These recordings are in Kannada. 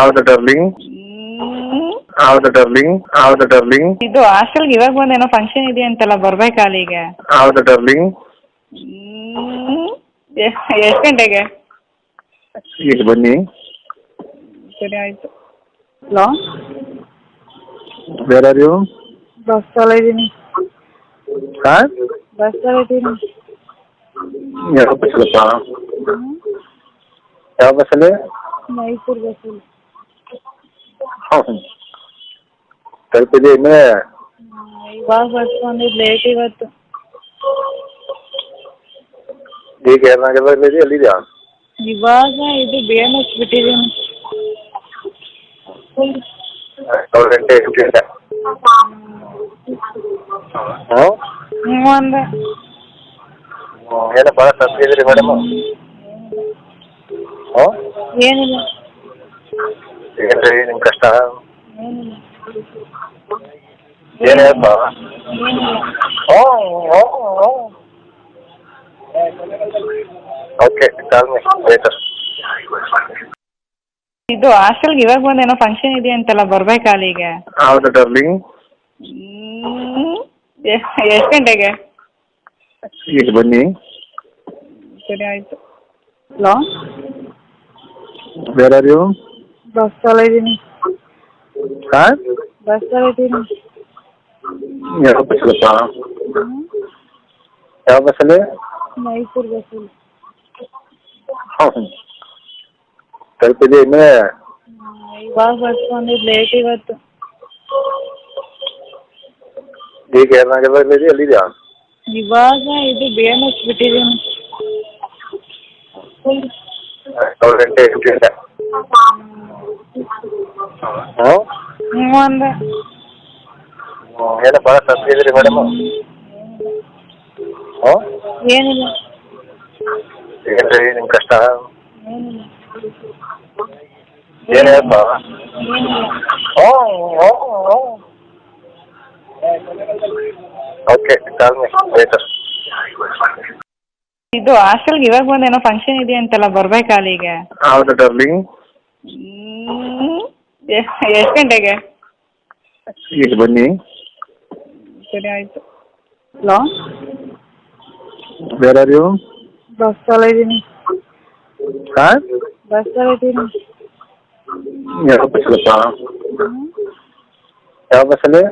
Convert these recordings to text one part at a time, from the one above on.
ಹೌದು ಡರ್ಲಿಂಗ್. ಹೌದು ಡರ್ಲಿಂಗ್ ಹೌದು ಡರ್ಲಿಂಗ್. ಇದು ಹಾಸ್ಟೆಲ್ಗೆ ಇವಾಗ ಬಂದೇನೋ ಫಂಕ್ಷನ್ ಇದೆ ಅಂತಲ್ಲ ಬರ್ಬೇಕಾ ಅಲ್ಲಿಗೆ ಹೌದು ಡರ್ಲಿಂಗ್. ಎಷ್ಟು ಗಂಟೆಗೆ? ಇಲ್ಲಿ ಬನ್ನಿ. ಸರಿ ಆಯಿತು. ಹಲೋ? ಬೇರೆ ಬಸ್ ಬಸ್ಸಲ್ಲಿ ಇದ್ದೀನಿ ಹಾಂ? ಬಸ್ಸಲ್ಲಿ ಇದ್ದೀನಿ ಯಾವ ಬಸ್ ಯಾವ ಬಸ್ಸಲ್ಲಿ? ಮೈಸೂರು ಬಸ್ಸಲ್ಲಿ. ಹ್ಞೂ ತಲುಪಿದೆ ಇನ್ನೇ? ಇವಾಗ ಬಸ್ ಬಂದಿದ್ದು ಲೇಟ್ ಇವತ್ತು. ಈಗ ಏನಾಗಿಲ್ಲ ಇಲ್ಲಿದೆ ಎಲ್ಲಿದೆಯಾ? ಇವಾಗ ಇದು ಬಿ ಎಂ ಎಸ್ ಬಿಟ್ಟಿದ್ದೀನಿ. ಏಳು ಗಂಟೆ ಎಂಟು ಗಂಟೆ ಹ್ಞೂ ಹ್ಞೂ ಅಂದೆ ಏನೋ ಭಾಳ ತಪ್ಪಿದ್ರಿ ಮೇಡಮ್ ಹ್ಞೂ ಏನಿಲ್ಲ. ಏನ್ರಿ ನಿಮ್ಮ ಕಷ್ಟ? ಹ್ಞೂ ಹ್ಞೂ ಹ್ಞೂ ಓಕೆ ಕಾಲ್ ಮೀ ಲೇಟರ್ ಇದು ಹಾಸ್ಟೆಲ್ಗೆ ಇವಾಗ ಬಂದೇನೋ ಫಂಕ್ಷನ್ ಇದೆ ಅಂತಲ್ಲ ಬರ್ಬೇಕಾ ಅಲ್ಲಿಗೆ ಹೌದು ಡಾರ್ಲಿಂಗ್ ಎಷ್ಟು ಗಂಟೆಗೆ? ಇಲ್ಲಿ ಬನ್ನಿ. ಸರಿ ಆಯಿತು. ಹಲೋ ಬೇರೆ ನೀವು ಬಸ್ಸಲ್ಲಿ ಇದ್ದೀನಿ ಬಸ್ ಇದ್ದೀನಿ ಯಾವ ಬಸ್ಸಲ್ಲಪ್ಪ ಯಾವ ಬಸ್ಸಲ್ಲಿ ಮೈಸೂರು ಬಸ್ಸಲ್ಲಿ ಹ್ಞೂ ತಲುಪಿದೆ ಇನ್ನೇ ಇವಾಗ ಬಸ್ ಬಂದಿದ್ದು ಲೇಟ್ ಇವತ್ತು ಈಗ ಏನಾಗೆಲ್ಲ ಇಲ್ಲಿದೆ ಎಲ್ಲಿದೆಯಾ ಇವಾಗ ಇದು ಬಿ ಎಂ ಎಸ್ ಬಿಟ್ಟಿದ್ದೀನಿ ಏಳು ಗಂಟೆ ಎಂಟು ಗಂಟೆ ಹ್ಞೂ ಹ್ಞೂ ಅಂದೆ ಏನೋ ಭಾಳ ತಪ್ಪಿದ್ರಿ ಮೇಡಮ್ ಹ್ಞೂ ಏನಿಲ್ಲ. ಏನ್ರಿ ನಿಮ್ಮ ಕಷ್ಟ? ಏನಿಲ್ಲ. ಓಕೆ ಕಾಲ್ ಮೀ ಲೇಟರ್ ಇದು ಹಾಸ್ಟೆಲ್ಗೆ ಇವಾಗ ಬಂದೇನೋ ಫಂಕ್ಷನ್ ಇದೆ ಅಂತಲ್ಲ ಬರ್ಬೇಕಾ ಅಲ್ಲಿಗೆ ಹೌದು ಡರ್ಲಿಂಗ್ ಎಷ್ಟು ಗಂಟೆಗೆ? ಈಗ ಬನ್ನಿ? ಸರಿ ಆಯಿತು. ಹಲೋ? ಬೇರೆ ನೀವು ಬಸ್ಸಲ್ಲಿ ಇದ್ದೀನಿ ಹಾಂ? ಬಸ್ಸಲ್ಲಿ ಇದ್ದೀನಿ ಯಾವ ಬಸ್ಸಲ್ಲಪ್ಪ? ಯಾವ ಬಸ್ಸಲ್ಲಿ?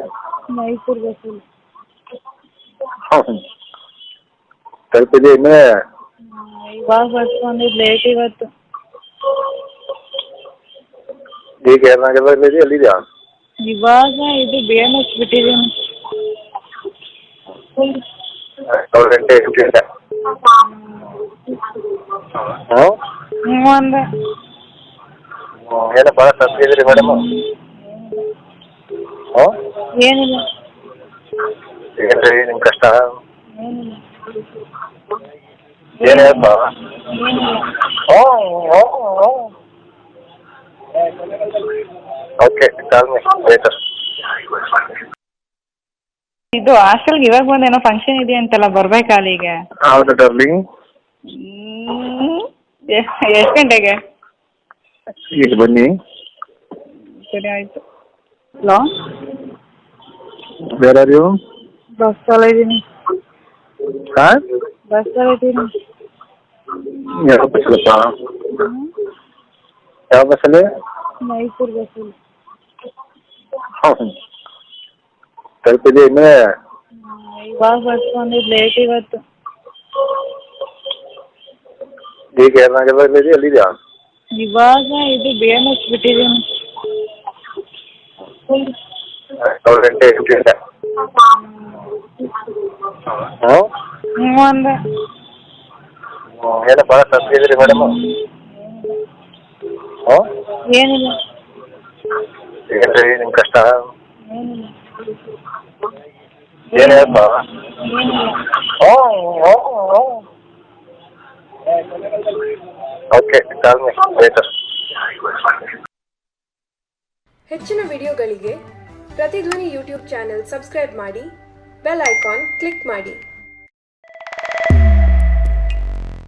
ಮೈಸೂರು ಬಸ್ಸಲ್ಲಿ. ಹ್ಞೂ ತಲುಪಿದೆ ಇನ್ನೇ? ಇವಾಗ ಬಸ್ ಬಂದಿದ್ದು ಲೇಟ್ ಇವತ್ತು. ಈಗ ಏನಾಗೆಲ್ಲ ಇಲ್ಲಿದೆ ಎಲ್ಲಿದೆಯಾ ಇವಾಗ ಇದು ಬಿ ಎಂ ಎಸ್ ಬಿಟ್ಟಿದ್ದೀನಿ ಏಳು ಗಂಟೆ ಎಂಟು ಗಂಟೆ ಹ್ಞೂ ಹ್ಞೂ ಅಂದೆ ಏನೋ ಭಾಳ ತಪ್ಪಿದ್ರಿ ಮೇಡಮ್ ಹ್ಞೂ ಏನಿಲ್ಲ ಏನ್ರಿ ನಿಮ್ಮ ಕಷ್ಟ ಏನಿಲ್ಲ ಏನಪ್ಪ ಏನಿಲ್ಲ ಹ್ಞೂ ಹ್ಞೂ ಹ್ಞೂ ಓಕೆ ಕಾಲ್ ಮೀ ಲೇಟರ್ ಇದು ಹಾಸ್ಟೆಲ್ಗೆ ಇವಾಗ ಬಂದೇನೋ ಫಂಕ್ಷನ್ ಇದೆ ಅಂತಲ್ಲ ಬರ್ಬೇಕಾ ಅಲ್ಲಿಗೆ? ಹೌದು ಡರ್ಲಿಂಗ್ ಎಷ್ಟು ಗಂಟೆಗೆ? ಈಗ ಬನ್ನಿ. ಸರಿ ಆಯ್ತು. ಹಲೋ? ಬೇರೆ ಯು ಬಸ್ ಇದ್ದೀನಿ ಹಾಂ? ಬಸ್ಸಲ್ಲಿ ಇದ್ದೀನಿ ಯಾವ ಬಸ್ಸಲ್ಲಪ್ಪ ಯಾವ ಬಸ್ಸಲ್ಲಿ? ಮೈಸೂರು ಬಸ್ಸಲ್ಲಿ. ಹ್ಞೂ ತಲುಪಿದೆ ಇನ್ನೇ? ಇವಾಗ ಲೇಟ್ ಇವತ್ತು. ಈಗ ಏನಾಗೆಲ್ಲ ಎಲ್ಲಿದೆಯಾ ಇವಾಗ ಇದು ಬಿ ಎಂ ಎಸ್ ಬಿಟ್ಟಿದ್ದೀನಿ. ಏಳು ಗಂಟೆ ಎಂಟು ಗಂಟೆ ಹ್ಞೂ ಹ್ಞೂ ಅಂದೆ ಏನೋ ಭಾಳ ತಪ್ಪಿದ್ರಿ ಮೇಡಮ್ ಹ್ಞೂ ಏನಿಲ್ಲ. ಏನ್ರಿ ನಿಮ್ಮ ಕಷ್ಟ? ಏನಿಲ್ಲ ಹ್ಞೂ ಹ್ಞೂ ಓಕೆ ಕಾಲ್ ಮೀ ಲೇಟರ್ ಹೆಚ್ಚಿನ ವಿಡಿಯೋಗಳಿಗೆ ಪ್ರತಿಧ್ವನಿ ಯೂಟ್ಯೂಬ್ ಚಾನೆಲ್ ಸಬ್ಸ್ಕ್ರೈಬ್ ಮಾಡಿ ಬೆಲ್ ಐಕಾನ್ ಕ್ಲಿಕ್ ಮಾಡಿ.